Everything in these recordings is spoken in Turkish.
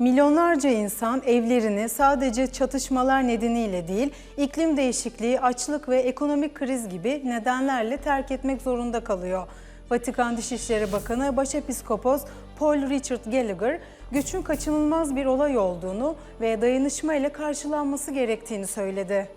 Milyonlarca insan evlerini sadece çatışmalar nedeniyle değil, iklim değişikliği, açlık ve ekonomik kriz gibi nedenlerle terk etmek zorunda kalıyor. Vatikan Dışişleri Bakanı Başepiskopos Paul Richard Gallagher, göçün kaçınılmaz bir olay olduğunu ve dayanışma ile karşılanması gerektiğini söyledi.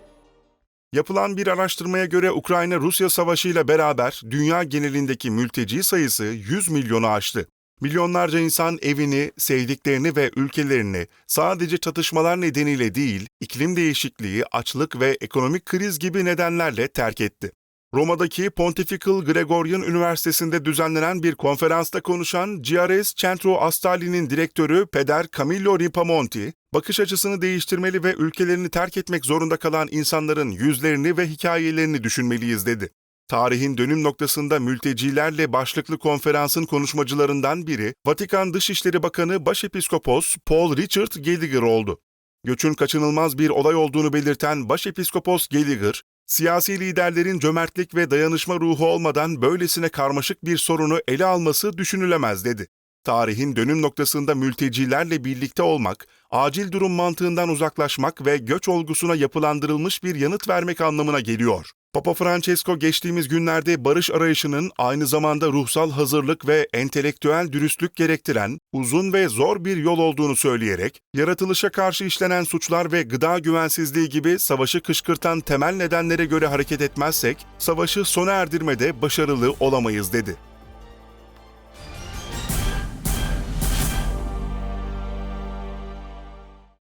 Yapılan bir araştırmaya göre Ukrayna-Rusya savaşı ile beraber dünya genelindeki mülteci sayısı 100 milyonu aştı. Milyonlarca insan evini, sevdiklerini ve ülkelerini sadece çatışmalar nedeniyle değil, iklim değişikliği, açlık ve ekonomik kriz gibi nedenlerle terk etti. Roma'daki Pontifical Gregorian Üniversitesi'nde düzenlenen bir konferansta konuşan GRS Centro Astali'nin direktörü Peder Camillo Ripamonti, bakış açısını değiştirmeli ve ülkelerini terk etmek zorunda kalan insanların yüzlerini ve hikayelerini düşünmeliyiz dedi. Tarihin dönüm noktasında mültecilerle başlıklı konferansın konuşmacılarından biri Vatikan Dışişleri Bakanı Başepiskopos Paul Richard Gallagher oldu. Göçün kaçınılmaz bir olay olduğunu belirten Başepiskopos Gallagher, siyasi liderlerin cömertlik ve dayanışma ruhu olmadan böylesine karmaşık bir sorunu ele alması düşünülemez dedi. Tarihin dönüm noktasında mültecilerle birlikte olmak, acil durum mantığından uzaklaşmak ve göç olgusuna yapılandırılmış bir yanıt vermek anlamına geliyor. Papa Francesco geçtiğimiz günlerde barış arayışının aynı zamanda ruhsal hazırlık ve entelektüel dürüstlük gerektiren uzun ve zor bir yol olduğunu söyleyerek, yaratılışa karşı işlenen suçlar ve gıda güvensizliği gibi savaşı kışkırtan temel nedenlere göre hareket etmezsek, savaşı sona erdirmede başarılı olamayız dedi.